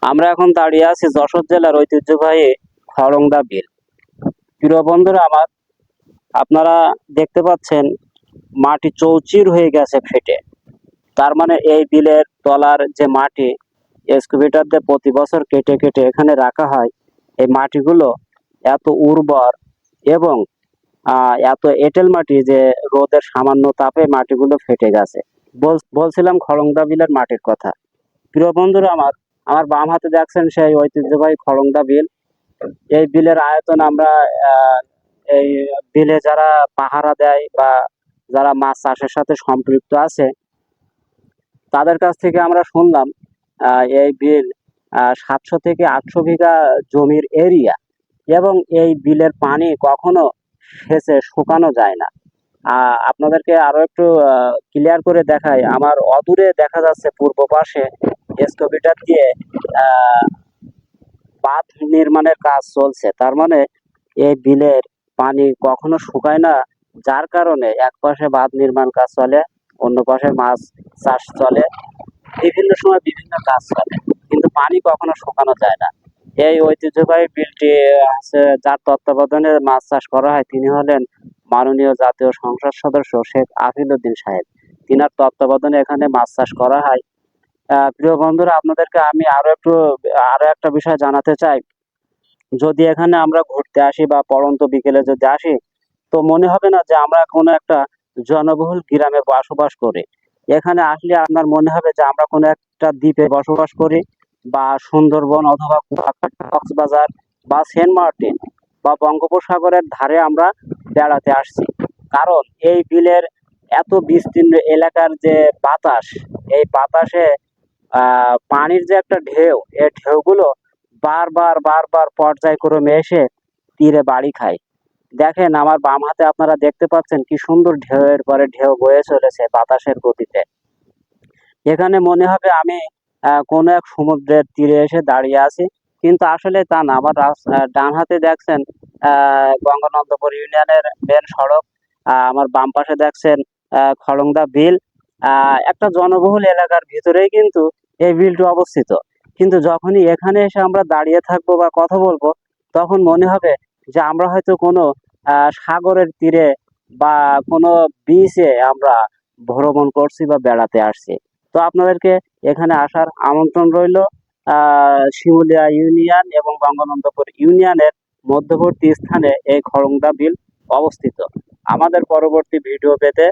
আমরা এখন দাঁড়িয়ে আছি যশোর জেলার ঐতিহ্যবাহী খড়ংদা বিল। প্রিয় বন্ধুরা, আমার আপনারা দেখতে পাচ্ছেন মাটি চৌচির হয়ে গেছে ফেটে। তার মানে এই বিলের তলার যে মাটি এক্সকুভেটর দিয়ে প্রতি বছর কেটে কেটে এখানে রাখা হয়। এই মাটিগুলো এত উর্বর এবং এত এঁটেল মাটি যে রোদের সামান্য তাপে মাটিগুলো ফেটে গেছে। বল- বলছিলাম খড়ংদা বিলের মাটির কথা। প্রিয় বন্ধুরা, আমার আমার বাম হাতে দেখছেন সেই ঐতিহ্যবাহী খড়ংদা বিল। এই বিলের আয়তন আমরা এই বিলে যারা পাহারা দেয় বা যারা মাছ চাষের সাথে সম্পৃক্ত আছে, তাদের কাছ থেকে আমরা শুনলাম এই বিল সাতশো থেকে আটশো বিঘা জমির এরিয়া এবং এই বিলের পানি কখনো সেচে শুকানো যায় না। আপনাদেরকে আরও একটু ক্লিয়ার করে দেখাই। আমার অদূরে দেখা যাচ্ছে পূর্ব পাশে এসকোপিটার দিয়ে বাঁধ নির্মাণের কাজ চলছে। তার মানে এই বিলের পানি কখনো শুকায় না, যার কারণে এক পাশে বাঁধ নির্মাণ কাজ চলে, অন্য পাশে মাছ চাষ চলে। বিভিন্ন সময় বিভিন্ন কাজ চলে, কিন্তু পানি কখনো শুকানো যায় না। এই ঐতিহ্যবাহী বিলটি আছে যার তত্ত্বাবধানে মাছ চাষ করা হয়, তিনি হলেন মাননীয় জাতীয় সংসদ সদস্য শেখ আফিল উদ্দিন সাহেব। তিনার তত্ত্বাবধানে এখানে মাছ চাষ করা হয়। প্রিয় বন্ধুরা, আপনাদেরকে আমি আরও একটু, আরও একটা বিষয় জানাতে চাই। যদি এখানে আমরা ঘুরতে আসি বা পড়ন্ত বিকেলে যদি আসি, তো মনে হবে না যে আমরা কোনো একটা জনবহুল গ্রামে বসবাস করি। এখানে আসলে আপনার মনে হবে যে আমরা কোনো একটা দ্বীপে বসবাস করি বা সুন্দরবন অথবা কক্সবাজার বা সেন্ট মার্টিন বা বঙ্গোপসাগরের ধারে আমরা বেড়াতে আসছি। কারণ এই বিলের এত বিস্তীর্ণ এলাকার যে বাতাস, এই বাতাসে পানির যে একটা ঢেউ এই ঢেউগুলো বারবার বারবার পর্যায়ক্রমে এসে তীরে বাড়ি খায়। দেখেন, আমার বাম হাতে আপনারা দেখতে পাচ্ছেন কি সুন্দর ঢেউয়ের পরে ঢেউ বয়ে চলেছে বাতাসের গতিতে। এখানে মনে হবে আমি কোনো এক সমুদ্রের তীরে এসে দাঁড়িয়ে আছি। কিন্তু আসলে তা না, আমার ডান হাতে দেখছেন গঙ্গানন্দপুর ইউনিয়নের মেন সড়ক আমার বাম পাশে দেখছেন খড়ংদা বিল। একটা জনবহুল এলাকার ভিতরেই কিন্তু এই বিলটি অবস্থিত। কিন্তু যখনই এখানে এসে আমরা দাঁড়িয়ে থাকব বা কথা বলব, তখন মনে হবে যে আমরা হয়তো কোনো সাগরের তীরে বা কোনো বিচে আমরা ভ্রমণ করছি বা বেড়াতে আসছি। তো আপনাদেরকে এখানে আসার আমন্ত্রণ রইল শিমুলিয়া ইউনিয়ন এবং গঙ্গানন্দপুর ইউনিয়নের মধ্যবর্তী স্থানে এই খড়ংদা বিল অবস্থিত। আমাদের পরবর্তী ভিডিও পেতে